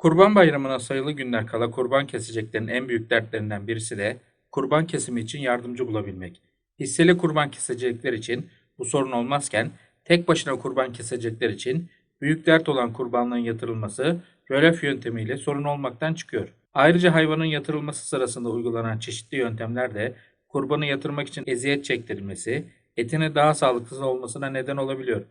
Kurban Bayramı'na sayılı günler kala kurban keseceklerin en büyük dertlerinden birisi de kurban kesimi için yardımcı bulabilmek. Hisseli kurban kesecekler için bu sorun olmazken tek başına kurban kesecekler için büyük dert olan kurbanlığın yatırılması rölef yöntemiyle sorun olmaktan çıkıyor. Ayrıca hayvanın yatırılması sırasında uygulanan çeşitli yöntemler de kurbanı yatırmak için eziyet çektirilmesi, etinin daha sağlıksız olmasına neden olabiliyor.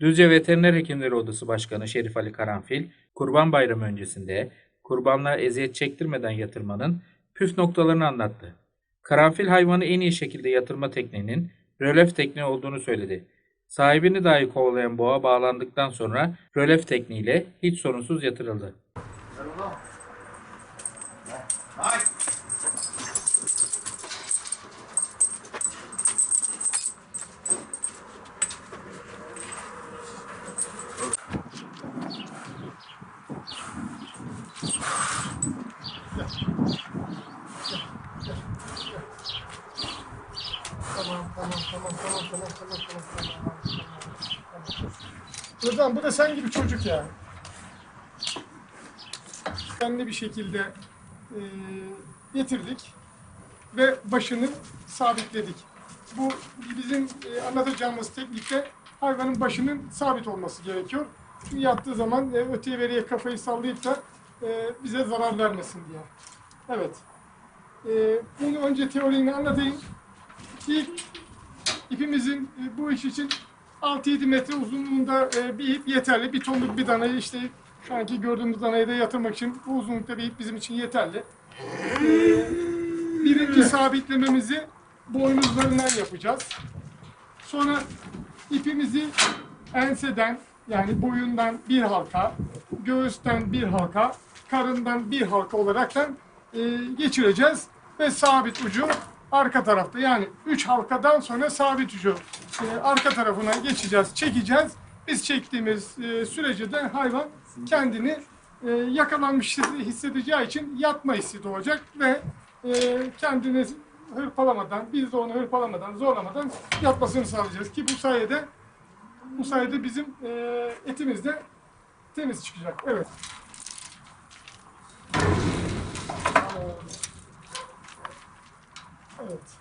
Düzce Veteriner Hekimleri Odası Başkanı Şerif Ali Karanfil, Kurban Bayramı öncesinde kurbanlığa eziyet çektirmeden yatırmanın püf noktalarını anlattı. Karanfil hayvanı en iyi şekilde yatırma tekniğinin rölef tekniği olduğunu söyledi. Sahibini dahi kovalayan boğa bağlandıktan sonra rölef tekniğiyle hiç sorunsuz yatırıldı. Tamam, tamam, tamam, tamam, tamam, tamam, tamam, tamam, tamam. Rıdvan bu da sen gibi çocuk ya. Kendi bir şekilde e, getirdik ve başını sabitledik. Bu bizim e, anlatacağımız teknikte hayvanın başının sabit olması gerekiyor. Çünkü yattığı zaman e, öteye veriye kafayı sallayıp da e, bize zarar vermesin diye. Evet. E, bunu önce teorini anlatayım. İlk ipimizin e, bu iş için 6-7 metre uzunluğunda e, bir ip yeterli. Bir tonluk bir danayı işte şu anki gördüğümüz danayı da yatırmak için bu uzunlukta bir ip bizim için yeterli. Birinci sabitlememizi boynuzlarından yapacağız. Sonra ipimizi enseden yani boyundan bir halka, göğüsten bir halka, karından bir halka olaraktan e, geçireceğiz ve sabit ucu arka tarafta yani 3 halkadan sonra sabit ucu e, arka tarafına geçeceğiz, çekeceğiz. Biz çektiğimiz e, sürece de hayvan kendini e, yakalanmış hissedeceği için yatma hissi doğacak ve e, kendini hırpalamadan, biz de onu hırpalamadan, zorlamadan yatmasını sağlayacağız ki bu sayede bu sayede bizim e, etimiz de temiz çıkacak. Evet. Evet.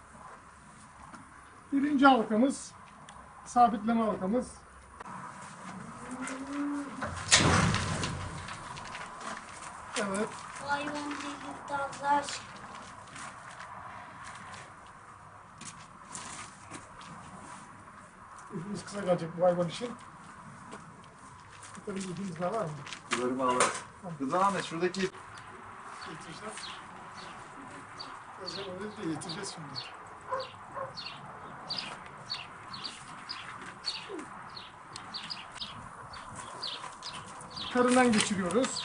Birinci halkamız sabitleme halkamız. Evet. Hayvan değil dağlar. İpimiz kısa gelecek bu hayvan için. Tabii ipimiz daha var mı? Bunları bağlar. Rıdvan Ahmet şuradaki Getireceğiz. Karından geçiriyoruz.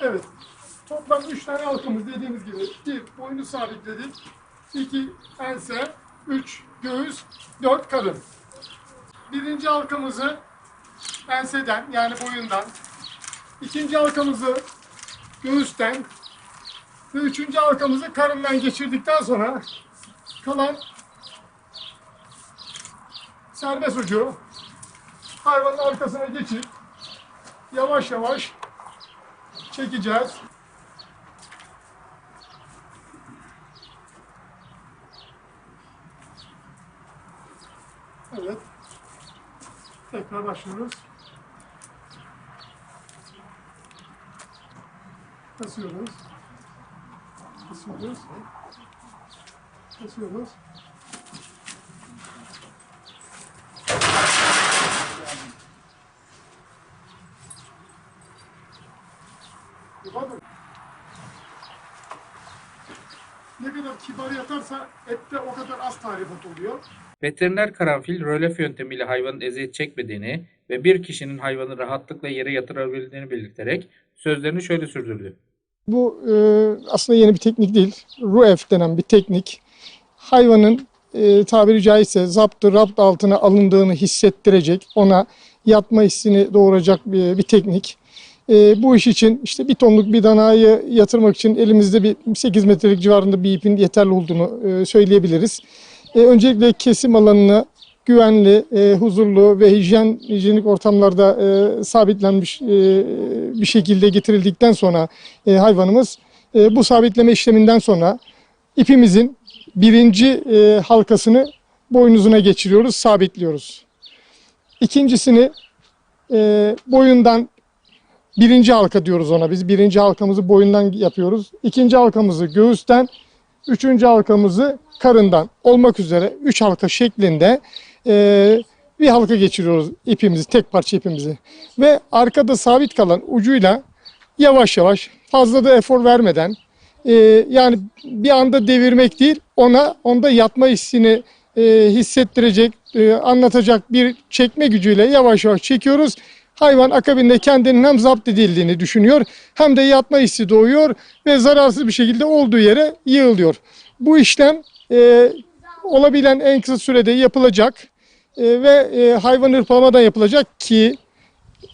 Evet. Toplam üç tane halkamız dediğimiz gibi. Bir, boynu sabitledik. iki ense. Üç, göğüs. Dört, karın. Birinci halkamızı enseden yani boyundan. ikinci halkamızı göğüsten. Ve üçüncü halkamızı karından geçirdikten sonra kalan serbest ucu hayvanın arkasına geçip yavaş yavaş çekeceğiz. Evet. Tekrar başlıyoruz. Kasıyoruz. Kasıyoruz. Yapalım. Ne kadar kibar yatarsa ette o kadar az tarifat oluyor. Veteriner karanfil rölef yöntemiyle hayvanın eziyet çekmediğini ve bir kişinin hayvanı rahatlıkla yere yatırabildiğini belirterek sözlerini şöyle sürdürdü. Bu e, aslında yeni bir teknik değil. RUEF denen bir teknik. Hayvanın e, tabiri caizse zaptı rapt altına alındığını hissettirecek, ona yatma hissini doğuracak bir, bir teknik. E, bu iş için işte bir tonluk bir danayı yatırmak için elimizde bir 8 metrelik civarında bir ipin yeterli olduğunu e, söyleyebiliriz. E, öncelikle kesim alanını güvenli, e, huzurlu ve hijyen hijyenik ortamlarda e, sabitlenmiş e, bir şekilde getirildikten sonra e, hayvanımız e, bu sabitleme işleminden sonra ipimizin birinci e, halkasını boynuzuna geçiriyoruz, sabitliyoruz. İkincisini e, boyundan birinci halka diyoruz ona biz. Birinci halkamızı boyundan yapıyoruz. İkinci halkamızı göğüsten, üçüncü halkamızı karından olmak üzere üç halka şeklinde e, bir halka geçiriyoruz ipimizi, tek parça ipimizi. Ve arkada sabit kalan ucuyla yavaş yavaş fazla da efor vermeden e, yani bir anda devirmek değil ona onda yatma hissini e, hissettirecek, e, anlatacak bir çekme gücüyle yavaş yavaş çekiyoruz. Hayvan akabinde kendinin hem zapt edildiğini düşünüyor hem de yatma hissi doğuyor ve zararsız bir şekilde olduğu yere yığılıyor. Bu işlem e, olabilen en kısa sürede yapılacak e, ve e, hayvan hırpalamadan yapılacak ki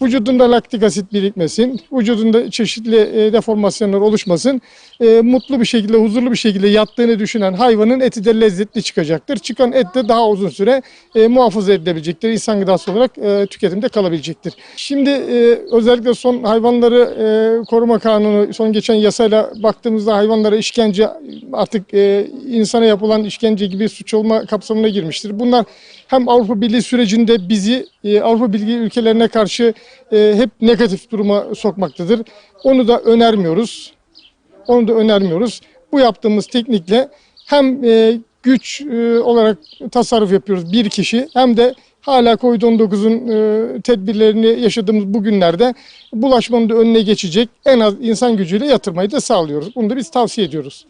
vücudunda laktik asit birikmesin, vücudunda çeşitli e, deformasyonlar oluşmasın, e, mutlu bir şekilde, huzurlu bir şekilde yattığını düşünen hayvanın eti de lezzetli çıkacaktır. Çıkan et de daha uzun süre e, muhafaza edilebilecektir. İnsan gıdası olarak e, tüketimde kalabilecektir. Şimdi özellikle son hayvanları koruma kanunu, son geçen yasayla baktığımızda hayvanlara işkence artık insana yapılan işkence gibi suç olma kapsamına girmiştir. Bunlar hem Avrupa Birliği sürecinde bizi e, Avrupa Birliği ülkelerine karşı e, hep negatif duruma sokmaktadır. Onu da önermiyoruz. Onu da önermiyoruz. Bu yaptığımız teknikle hem e, güç e, olarak tasarruf yapıyoruz bir kişi hem de hala Covid-19'un e, tedbirlerini yaşadığımız bu günlerde bulaşmanın da önüne geçecek en az insan gücüyle yatırmayı da sağlıyoruz. Bunu da biz tavsiye ediyoruz.